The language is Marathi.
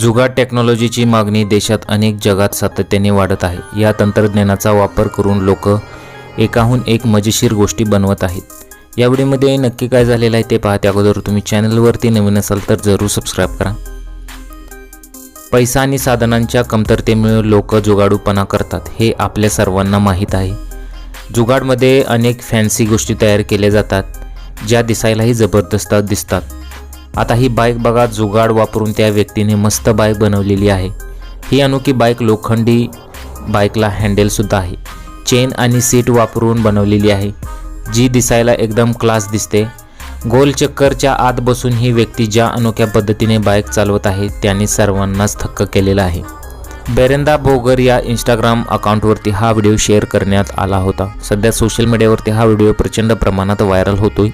जुगाड टेक्नॉलॉजीची मागणी देशात अनेक जगात सातत्याने वाढत आहे. या तंत्रज्ञानाचा वापर करून लोक एकाहून एक मजेशीर गोष्टी बनवत आहेत. या व्हिडिओमध्ये नक्की काय झालेलं आहे ते पहा अगोदर तुम्ही चॅनलवरती नवीन असाल तर जरूर सबस्क्राईब करा. पैसा आणि साधनांच्या कमतरतेमुळे लोक जुगाडूपणा करतात हे आपल्या सर्वांना माहीत आहे. जुगाडमध्ये अनेक फॅन्सी गोष्टी तयार केल्या जातात ज्या दिसायलाही जबरदस्त दिसतात. आता ही बाईक बघा जुगाड वापरून त्या व्यक्तीने मस्त बाईक बनवलेली आहे. ही अनोखी बाईक लोखंडी बाईकला हँडेलसुद्धा आहे. चेन आणि सीट वापरून बनवलेली आहे. जी दिसायला एकदम क्लास दिसते. गोल चक्करच्या आत बसून ही व्यक्ती ज्या अनोख्या पद्धतीने बाईक चालवत आहे त्याने सर्वांनाच थक्क केलेलं आहे. बेरेंदा भोगर या इंस्टाग्राम अकाउंटवरती हा व्हिडिओ शेअर करण्यात आला होता. सध्या सोशल मीडियावरती हा व्हिडिओ प्रचंड प्रमाणात व्हायरल होतोय.